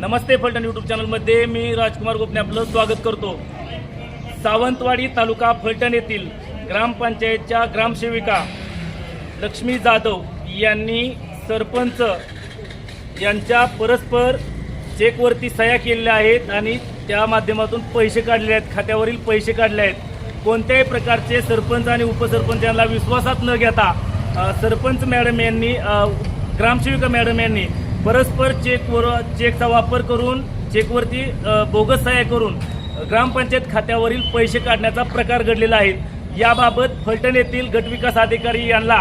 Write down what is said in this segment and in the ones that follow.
नमस्ते Phaltan YouTube चॅनलमध्ये मी राजकुमार गोपने आपलं स्वागत करतो. सावंतवाडी तालुका फलटण येथील ग्रामपंचायतच्या ग्रामसेविका लक्ष्मी जाधव यांनी सरपंच यांच्या परस्पर चेकवरती सह्या केलेल्या आहेत आणि त्या माध्यमातून पैसे काढले आहेत. खात्यावरील पैसे काढले आहेत. कोणत्याही प्रकारचे सरपंच आणि उपसरपंच यांना विश्वासात न घेता सरपंच मॅडम यांनी ग्रामसेविका मॅडम यांनी परस्पर चेकवर चेकचा वापर करून चेकवरती बोगस सह्या करून ग्रामपंचायत खात्यावरील पैसे काढण्याचा प्रकार घडलेला आहे. याबाबत फलटण येथील गटविकास अधिकारी यांना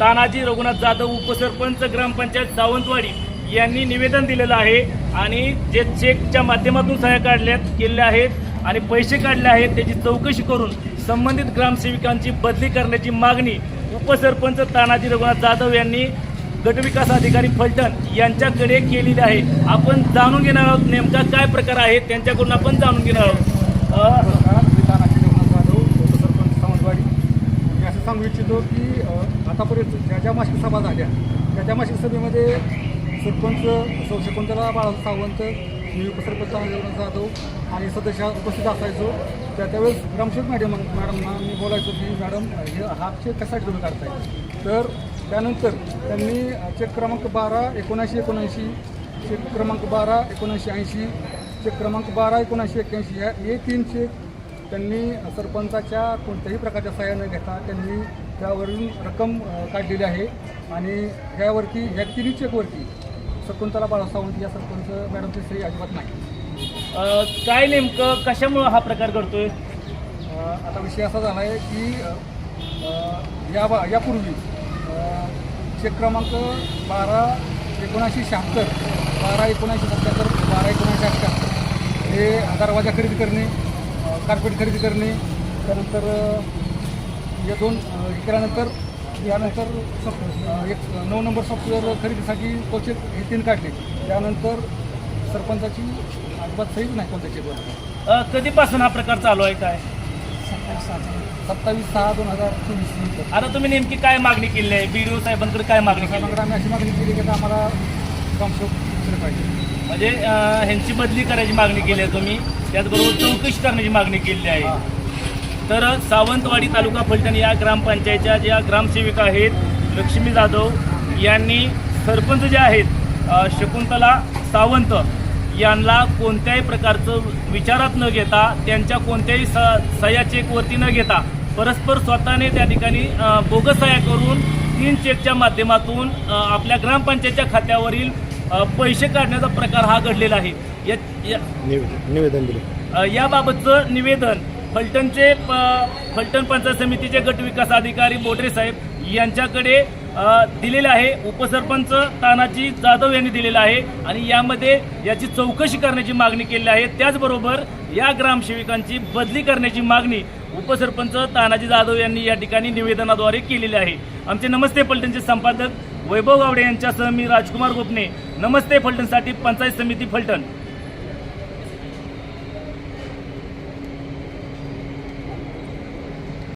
तानाजी रघुनाथ जाधव उपसरपंच ग्रामपंचायत सावंतवाडी यांनी निवेदन दिलेलं आहे आणि जे चेकच्या माध्यमातून सह्या काढल्या केले आहेत आणि पैसे काढले आहेत त्याची चौकशी करून संबंधित ग्रामसेविकांची बदली करण्याची मागणी उपसरपंच तानाजी रघुनाथ जाधव यांनी गटविकास अधिकारी फलटण यांच्याकडे केलेली आहे आपण जाणून घेणार आहोत नेमका काय प्रकार आहे त्यांच्याकडून आपण जाणून घेणार आहोत सावंतवाडी मी असं सांगू इच्छितो की आतापर्यंत ज्या ज्या मासिक सभा झाल्या त्या ज्या मासिक सभेमध्ये सरपंच सौ शकुंतला बाळा सावंत मी उपसरपंच तानाजी जाधव आणि सदस्य उपस्थित असायचो. त्या त्यावेळेस ग्रामसेवक मॅडम मॅडमना मी बोलायचो की मॅडम हे हा चेक कशासाठी तुम्ही काढताय? तर त्यानंतर त्यांनी चेक क्रमांक बारा एकोणऐंशी एकोणऐंशी चेक क्रमांक बारा एकोणऐंशी ऐंशी चेक क्रमांक बारा एकोणऐंशी एक्क्याऐंशी या हे तीन चेक त्यांनी सरपंचाच्या कोणत्याही प्रकारच्या सहाय्य न घेता त्यांनी त्यावरून रक्कम काढलेली आहे. आणि ह्यावरती ह्या तिन्ही चेकवरती शकुंतला बाळा सावंत या सरपंच मॅडमची सही अजिबात नाही. अ, काय नेमकं कशामुळं हा प्रकार घडतोय? अ, आता विषय असा झाला आहे की अ, अ, या बा यापूर्वी अ, चेक क्रमांक बारा एकोणऐंशी शहात्तर बारा एकोणऐंशी सत्याहत्तर बारा एकोणऐंशी अठ्ठ्याहत्तर हे दरवाजा खरेदी करणे कार्पेट खरेदी करणे त्यानंतर अ, या दोन अ, हे केल्यानंतर यानंतर अ, एक नऊ नंबर सॉफ्टवेअर खरेदीसाठी चेक हे तीन काढले. त्यानंतर सरपंचाची अजिबात सहीच नाही कोणत्या चेकवर अ, कधीपासून हा प्रकार चालू आहे काय? सत्तावीस सहा दोन हजार चोवीस नंतर. आता तुम्ही नेमकी काय मागणी केली आहे? बी साहेबांकडे काय मागणी केली? साहेबांकडे आम्ही अशी मागणी केली की आता आम्हाला ग्रामसेवक दुसरे पाहिजे. म्हणजे अ, ह्यांची बदली करायची मागणी केली आहे तुम्ही. त्याचबरोबर चौकशी करण्याची मागणी केली आहे. तर सावंतवाडी तालुका फलटण या ग्रामपंचायतच्या ज्या ग्रामसेविका आहेत लक्ष्मी जाधव यांनी सरपंच जे आहेत शकुंतला सावंत यांना कोणत्याही प्रकारचं विचारात न घेता त्यांच्या कोणत्याही स सह्या चेकवरती न घेता परस्पर स्वतःने त्या ठिकाणी बोगस सह्या करून तीन चेकच्या माध्यमातून आपल्या ग्रामपंचायतच्या खात्यावरील पैसे काढण्याचा प्रकार हा घडलेला आहे. या निवेदन दिले. याबाबतचं निवेदन फलटणचे प- फलटण पंचायत समितीचे गट विकास अधिकारी बोडरे साहेब यांच्याकडे दिलेलं आहे. उपसरपंच तानाजी जाधव यांनी दिलेलं आहे. आणि यामध्ये याची चौकशी करण्याची मागणी केली आहे. त्याचबरोबर या ग्रामसेविकांची बदली करण्याची मागणी उपसरपंच तानाजी जाधव यांनी या ठिकाणी निवेदनाद्वारे केलेली आहे. आमचे नमस्ते फलटणचे संपादक वैभव गावडे यांच्यासह मी राजकुमार गोपने. नमस्ते फलटणसाठी पंचायत समिती फलटण.